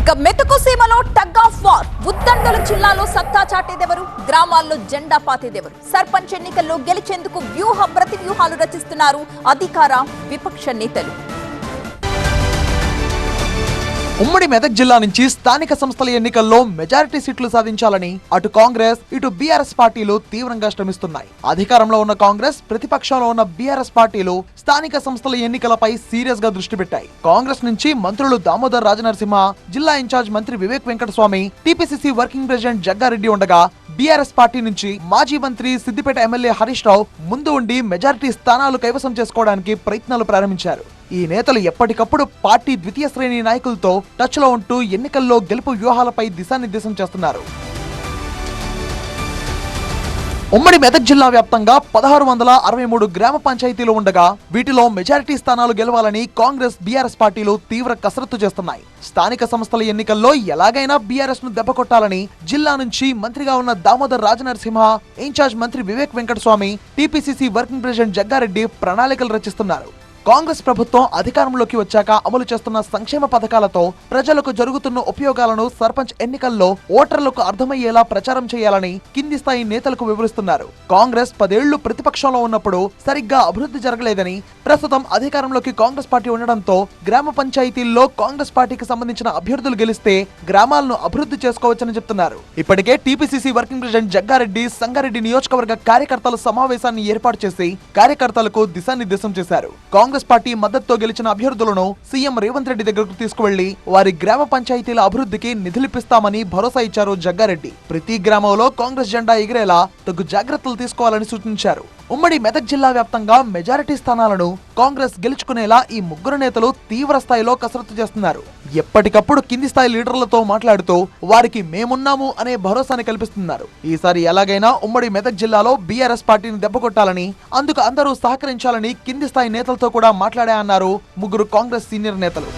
ఇక మెతుకు సీమలో టగ్ ఆఫ్ వార్. ఉద్దండల జిల్లాలో సత్తా చాటేదెవరు గ్రామాల్లో జెండా పాతేదెవరు. సర్పంచ్ ఎన్నికల్లో గెలిచేందుకు వ్యూహ ప్రతి వ్యూహాలు రచిస్తున్నారు అధికార విపక్ష నేతలు. ఉమ్మడి మెదక్ జిల్లా నుంచి స్థానిక సంస్థల ఎన్నికల్లో మెజారిటీ సీట్లు సాధించాలని అటు కాంగ్రెస్ ఇటు బీఆర్ఎస్ పార్టీలు తీవ్రంగా శ్రమిస్తున్నాయి అధికారంలో ఉన్న కాంగ్రెస్ ప్రతిపక్షంలో ఉన్న బీఆర్ఎస్ పార్టీలు స్థానిక సంస్థల ఎన్నికలపై సీరియస్గా దృష్టి పెట్టాయి. కాంగ్రెస్ నుంచి మంత్రులు దామోదర్ రాజనరసింహ జిల్లా ఇన్ఛార్జ్ మంత్రి Vivek Venkataswamy TPCC working president Jaggareddy ఉండగా బీఆర్ఎస్ పార్టీ నుంచి మాజీ మంత్రి సిద్దిపేట ఎమ్మెల్యే హరీష్ రావు ముందు ఉండి మెజారిటీ స్థానాలు కైవసం చేసుకోవడానికి ప్రయత్నాలు ప్రారంభించారు. ఈ నేతలు ఎప్పటికప్పుడు పార్టీ ద్వితీయ శ్రేణి నాయకులతో టచ్లో ఉంటూ ఎన్నికల్లో గెలుపు వ్యూహాలపై దిశానిర్దేశం చేస్తున్నారు. ఉమ్మడి మెదక్ జిల్లా వ్యాప్తంగా పదహారు వందల అరవై మూడు గ్రామ పంచాయతీలు ఉండగా వీటిలో మెజారిటీ స్థానాలు గెలవాలని కాంగ్రెస్ బీఆర్ఎస్ పార్టీలు తీవ్ర కసరత్తు చేస్తున్నాయి. స్థానిక సంస్థల ఎన్నికల్లో ఎలాగైనా బీఆర్ఎస్ను దెబ్బకొట్టాలని జిల్లా నుంచి మంత్రిగా ఉన్న దామోదర్ రాజనరసింహ ఇన్ఛార్జ్ మంత్రి Vivek Venkataswamy TPCC working president Jaggareddy ప్రణాళికలు రచిస్తున్నారు. కాంగ్రెస్ ప్రభుత్వం అధికారంలోకి వచ్చాక అమలు చేస్తున్న సంక్షేమ పథకాలతో ప్రజలకు జరుగుతున్న ఉపయోగాలను సర్పంచ్ ఎన్నికల్లో ఓటర్లకు అర్థమయ్యేలా ప్రచారం చేయాలని కింది స్థాయి నేతలకు వివరిస్తున్నారు. కాంగ్రెస్ పదేళ్ళు ప్రతిపక్షంలో ఉన్నప్పుడు సరిగ్గా అభివృద్ధి జరగలేదని ప్రస్తుతం అధికారంలోకి కాంగ్రెస్ పార్టీ ఉండడంతో గ్రామ పంచాయతీల్లో కాంగ్రెస్ పార్టీకి సంబంధించిన అభ్యర్థులు గెలిస్తే గ్రామాలను అభివృద్ధి చేసుకోవచ్చని చెప్తున్నారు. ఇప్పటికే TPCC working president Jaggareddy Sangareddy నియోజకవర్గ కార్యకర్తల సమావేశాన్ని ఏర్పాటు చేసి కార్యకర్తలకు దిశానిర్దేశం చేశారు. కాంగ్రెస్ కాంగ్రెస్ పార్టీ మద్దతుతో గెలిచిన అభ్యర్థులను సీఎం రేవంత్ రెడ్డి దగ్గరకు తీసుకువెళ్ళి వారి గ్రామ పంచాయతీల అభివృద్ధికి నిధులిపిస్తామని భరోసా ఇచ్చారు జగ్గారెడ్డి. ప్రతి గ్రామంలో కాంగ్రెస్ జెండా ఎగిరేలా తగు జాగ్రత్తలు తీసుకోవాలని సూచించారు. ఉమ్మడి మెదక్ జిల్లా వ్యాప్తంగా మెజారిటీ స్థానాలను కాంగ్రెస్ గెలుచుకునేలా ఈ ముగ్గురు నేతలు తీవ్ర స్థాయిలో కసరత్తు చేస్తున్నారు. ఎప్పటికప్పుడు కింది స్థాయి లీడర్లతో మాట్లాడుతూ వారికి మేమున్నాము అనే భరోసాని కల్పిస్తున్నారు. ఈసారి ఎలాగైనా ఉమ్మడి మెదక్ జిల్లాలో బీఆర్ఎస్ పార్టీని దెబ్బకొట్టాలని అందుకు అందరూ సహకరించాలని కింది స్థాయి నేతలతో కూడా మాట్లాడా అన్నారు ముగ్గురు కాంగ్రెస్ సీనియర్ నేతలు.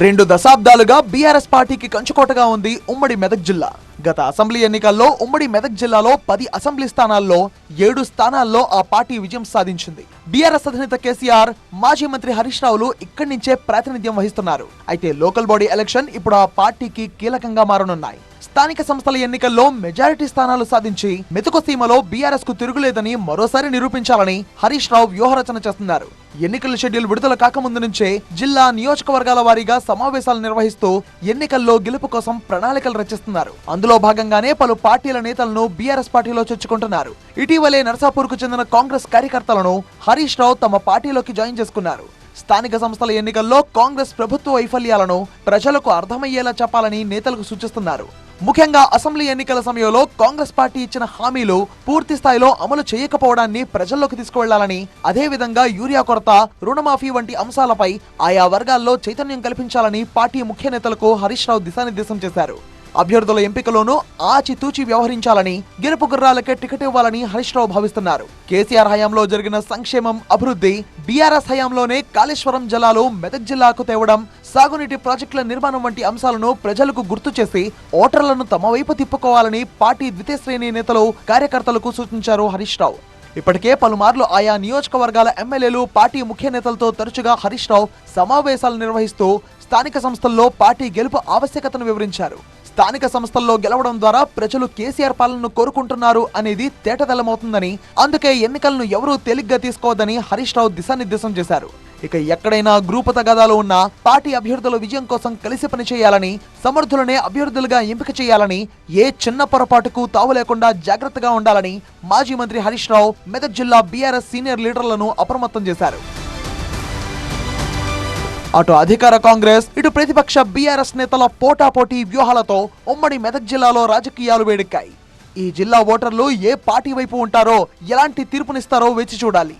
రెండు దశాబ్దాలుగా బీఆర్ఎస్ పార్టీకి కంచుకోటగా ఉంది ఉమ్మడి మెదక్ జిల్లా. గత అసెంబ్లీ ఎన్నికల్లో ఉమ్మడి మెదక్ జిల్లాలో పది అసెంబ్లీ స్థానాల్లో ఏడు స్థానాల్లో ఆ పార్టీ విజయం సాధించింది. బీఆర్ఎస్ అధినేత కేసీఆర్ మాజీ మంత్రి హరీష్ రావులు ఇక్కడి నుంచే ప్రాతినిధ్యం వహిస్తున్నారు. అయితే లోకల్ బాడీ ఎలక్షన్ ఇప్పుడు ఆ పార్టీకి కీలకంగా మారనున్నాయి. స్థానిక సంస్థల ఎన్నికల్లో మెజారిటీ స్థానాలు సాధించి మెతుకు సీమలో బీఆర్ఎస్కు తిరుగులేదని మరోసారి నిరూపించాలని హరీష్ రావు వ్యూహరచన చేస్తున్నారు. ఎన్నికల షెడ్యూల్ విడుదల కాకముందు నుంచే జిల్లా నియోజకవర్గాల వారీగా సమావేశాలు నిర్వహిస్తూ ఎన్నికల్లో గెలుపు కోసం ప్రణాళికలు రచిస్తున్నారు. అందులో భాగంగానే పలు పార్టీల నేతలను బీఆర్ఎస్ పార్టీలో చేర్చుకుంటున్నారు. ఇటీవలే నర్సాపూర్కు చెందిన కాంగ్రెస్ కార్యకర్తలను హరీష్ రావు తమ పార్టీలోకి జాయిన్ చేసుకున్నారు. స్థానిక సంస్థల ఎన్నికల్లో కాంగ్రెస్ ప్రభుత్వ వైఫల్యాలను ప్రజలకు అర్థమయ్యేలా చెప్పాలని నేతలకు సూచిస్తున్నారు. ముఖ్యంగా అసెంబ్లీ ఎన్నికల సమయంలో కాంగ్రెస్ పార్టీ ఇచ్చిన హామీలు పూర్తి స్థాయిలో అమలు చేయకపోవడాన్ని ప్రజల్లోకి తీసుకువెళ్ళాలని అదేవిధంగా యూరియా కొరత రుణమాఫీ వంటి అంశాలపై ఆయా వర్గాల్లో చైతన్యం కల్పించాలని పార్టీ ముఖ్య నేతలకు హరీష్ రావు దిశానిర్దేశం చేశారు. అభ్యర్థుల ఎంపికలోనూ ఆచితూచి వ్యవహరించాలని గెలుపు గుర్రాలకే టికెట్ ఇవ్వాలని హరీష్ రావు భావిస్తున్నారు. కేసీఆర్ హయాంలో జరిగిన సంక్షేమం అభివృద్ధి బీఆర్ఎస్ హయాంలోనే కాళేశ్వరం జలాలు మెదక్ జిల్లాకు తేవడం సాగునీటి ప్రాజెక్టుల నిర్మాణం వంటి అంశాలను ప్రజలకు గుర్తు చేసి ఓటర్లను తమ వైపు తిప్పుకోవాలని పార్టీ ద్వితీయ శ్రేణి నేతలు కార్యకర్తలకు సూచించారు హరీష్ రావు ఇప్పటికే పలుమార్లు ఆయా నియోజకవర్గాల ఎమ్మెల్యేలు పార్టీ ముఖ్య నేతలతో తరచుగా హరీష్ రావు సమావేశాలు నిర్వహిస్తూ స్థానిక సంస్థల్లో పార్టీ గెలుపు ఆవశ్యకతను వివరించారు. స్థానిక సంస్థల్లో గెలవడం ద్వారా ప్రజలు కేసీఆర్ పాలనను కోరుకుంటున్నారు అనేది తేటతెల్లమవుతుందని అందుకే ఎన్నికలను ఎవరూ తేలిగ్గా తీసుకోవద్దని హరీష్ రావు దిశానిర్దేశం చేశారు. ఇక ఎక్కడైనా గ్రూపు తగాదాలు ఉన్నా పార్టీ అభ్యర్థుల విజయం కోసం కలిసి పనిచేయాలని సమర్థులనే అభ్యర్థులుగా ఎంపిక చేయాలని ఏ చిన్న పొరపాటుకు తావు లేకుండా జాగ్రత్తగా ఉండాలని మాజీ మంత్రి హరీష్ రావు మెదక్ జిల్లా బీఆర్ఎస్ సీనియర్ లీడర్లను అప్రమత్తం చేశారు. అటు అధికార కాంగ్రెస్ ఇటు ప్రతిపక్ష బీఆర్ఎస్ నేతల పోటాపోటీ వ్యూహాలతో ఉమ్మడి మెదక్ జిల్లాలో రాజకీయాలు వేడెక్కాయి. ఈ జిల్లా ఓటర్లు ఏ పార్టీ వైపు ఉంటారో ఎలాంటి తీర్పునిస్తారో వేచి చూడాలి.